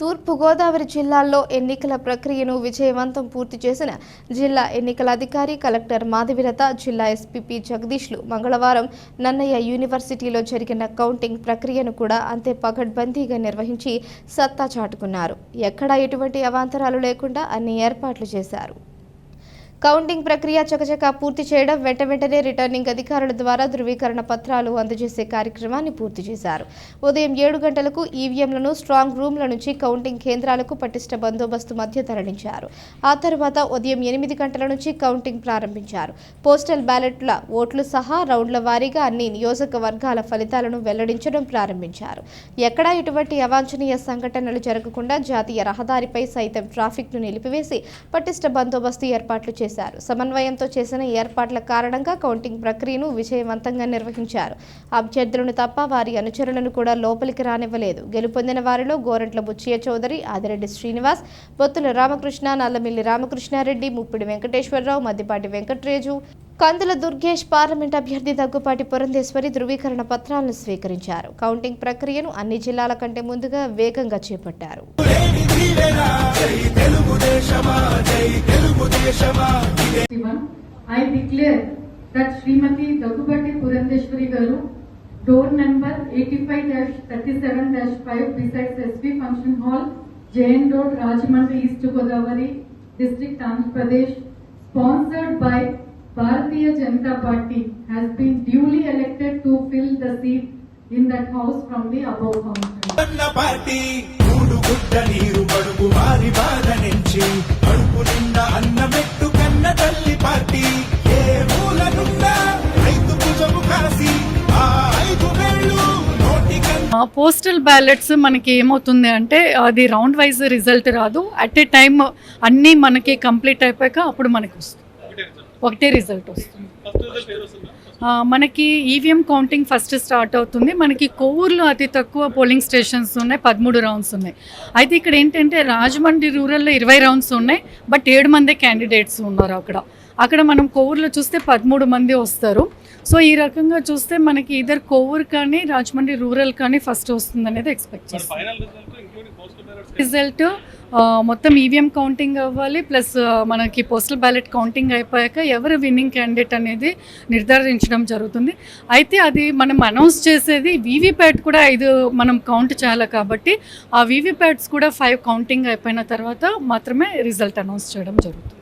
తూర్పుగోదావరి జిల్లాల్లో ఎన్నికల ప్రక్రియను విజయవంతం పూర్తి చేసిన జిల్లా ఎన్నికల అధికారి కలెక్టర్ మాధవిలత జిల్లా ఎస్పీపీ జగదీష్లు మంగళవారం నన్నయ్య యూనివర్సిటీలో జరిగిన కౌంటింగ్ ప్రక్రియను కూడా అంతే పకడ్బందీగా నిర్వహించి సత్తా చాటుకున్నారు. ఎక్కడా ఎటువంటి అవాంతరాలు లేకుండా అన్ని ఏర్పాట్లు చేశారు. కౌంటింగ్ ప్రక్రియ చకచకా పూర్తి చేయడం వెంట వెంటనే రిటర్నింగ్ అధికారుల ద్వారా ధృవీకరణ పత్రాలు అందజేసే కార్యక్రమాన్ని పూర్తి చేశారు. ఉదయం ఏడు గంటలకు ఈవీఎంలను స్ట్రాంగ్ రూమ్ల నుంచి కౌంటింగ్ కేంద్రాలకు పటిష్ట బందోబస్తు మధ్య తరలించారు. ఆ తర్వాత ఉదయం ఎనిమిది గంటల నుంచి కౌంటింగ్ ప్రారంభించారు. పోస్టల్ బ్యాలెట్ల ఓట్లు సహా రౌండ్ల వారీగా అన్ని నియోజకవర్గాల ఫలితాలను వెల్లడించడం ప్రారంభించారు. ఎక్కడా ఎటువంటి అవాంఛనీయ సంఘటనలు జరగకుండా జాతీయ రహదారిపై సైతం ట్రాఫిక్ను నిలిపివేసి పటిష్ట బందోబస్తు ఏర్పాట్లు చేశారు. సమన్వయంతో చేసిన ఏర్పాట్ల కారణంగా కౌంటింగ్ ప్రక్రియను విజయవంతంగా నిర్వహించారు. అభ్యర్థులను తప్ప వారి అనుచరులను కూడా లోపలికి రానివ్వలేదు. గెలుపొందిన వారిలో గోరంట్ల బుచ్చయ్య చౌదరి ఆదిరెడ్డి శ్రీనివాస్ బొత్తుల రామకృష్ణ నల్లమిల్లి రామకృష్ణారెడ్డి ముప్పిడి వెంకటేశ్వరరావు మద్దిపాటి వెంకట్రేజు కందుల దుర్గేష్ పార్లమెంట్ అభ్యర్థి దగ్గుపాటి పురంధేశ్వరి ధృవీకరణ పత్రాలను స్వీకరించారు. కౌంటింగ్ ప్రక్రియను అన్ని జిల్లాల కంటే ముందుగా వేగంగా చేపట్టారు. That five dash east Godavari Andhra Pradesh sponsored by Bharatiya Janata Party, has been duly elected to fill the seat in that house from the above నోటికన్నా పోస్టల్ బ్యాలెట్స్ మనకి ఏమవుతుంది అంటే అది రౌండ్ వైజ్ రిజల్ట్ రాదు. At a time అన్నీ మనకి complete అయిపోయాక అప్పుడు మనకి వస్తుంది. ఒకటే రిజల్ట్ వస్తుంది. మనకి ఈవీఎం కౌంటింగ్ ఫస్ట్ స్టార్ట్ అవుతుంది. మనకి కోవూరులో అతి తక్కువ పోలింగ్ స్టేషన్స్ ఉన్నాయి. పదమూడు రౌండ్స్ ఉన్నాయి. అయితే ఇక్కడ ఏంటంటే రాజమండ్రి రూరల్లో ఇరవై రౌండ్స్ ఉన్నాయి. బట్ ఏడు మంది క్యాండిడేట్స్ ఉన్నారు అక్కడ. అక్కడ మనం కొవ్వూరులో చూస్తే పదమూడు మంది వస్తారు. సో ఈ రకంగా చూస్తే మనకి ఇద్దరు కోవూరు కానీ రాజమండ్రి రూరల్ కానీ ఫస్ట్ వస్తుంది అనేది ఎక్స్పెక్ట్ చేస్తాం రిజల్ట్ మొత్తం ఈవీఎం కౌంటింగ్ అవ్వాలి ప్లస్ మనకి పోస్టల్ బ్యాలెట్ కౌంటింగ్ అయిపోయాక ఎవరు విన్నింగ్ క్యాండిడేట్ అనేది నిర్ధారించడం జరుగుతుంది. అయితే అది మనం అనౌన్స్ చేసేది వీవీప్యాట్ కూడా ఐదు మనం కౌంట్ చేయాలి కాబట్టి ఆ వీవీప్యాట్స్ కూడా ఫైవ్ కౌంటింగ్ అయిపోయిన తర్వాత మాత్రమే రిజల్ట్ అనౌన్స్ చేయడం జరుగుతుంది.